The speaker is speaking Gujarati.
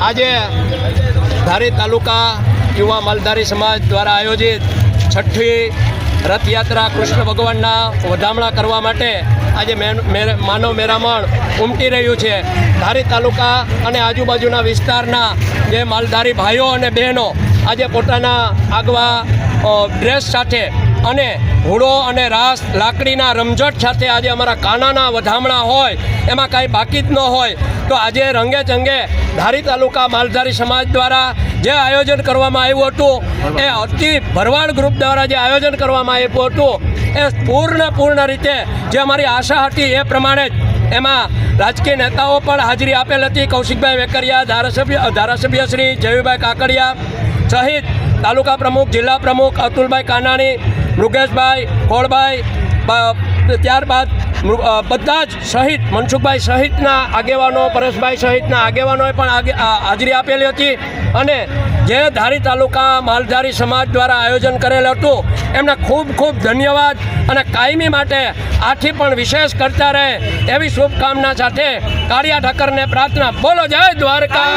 આજે ધારી તાલુકા યુવા માલધારી સમાજ દ્વારા આયોજિત છઠ્ઠી રથયાત્રા કૃષ્ણ ભગવાનના વધામણા કરવા માટે આજે માનવ મેરામણ ઉમટી રહ્યું છે. ધારી તાલુકા અને આજુબાજુના વિસ્તારના જે માલધારી ભાઈઓ અને બહેનો આજે પોતાના આગવા ડ્રેસ સાથે અને હુડો અને રાસ લાકડીના રમઝટ સાથે આજે અમારા કાનાના વધામણા હોય, એમાં કાંઈ બાકી જ ન હોય, તો આજે રંગે ચંગે ધારી તાલુકા માલધારી સમાજ દ્વારા જે આયોજન કરવામાં આવ્યું હતું, એ અતિ ભરવાડ ગ્રુપ દ્વારા જે આયોજન કરવામાં આવ્યું હતું, એ પૂર્ણ પૂર્ણ રીતે જે અમારી આશા હતી એ પ્રમાણે જ એમાં રાજકીય નેતાઓ પણ હાજરી આપેલ હતી. કૌશિકભાઈ વેકરિયા, ધારાસભ્ય ધારાસભ્ય શ્રી જયુભાઈ કાકડિયા સહિત તાલુકા પ્રમુખ, જિલ્લા પ્રમુખ અતુલભાઈ કાનાણી, મૃગેશભાઈ ખોળભાઈ ત્યારબાદ બધા જ સહિત, મનસુખભાઈ સહિતના આગેવાનો, પરેશભાઈ સહિતના આગેવાનોએ પણ હાજરી આપેલી હતી અને જે ધારી તાલુકા માલધારી સમાજ દ્વારા આયોજન કરેલ હતું, એમને ખૂબ ખૂબ ધન્યવાદ અને કાયમી માટે આથી પણ વિશેષ કરતા રહે એવી શુભકામના સાથે કાળિયા ઠક્કરને પ્રાર્થના. બોલો, જય દ્વારકા.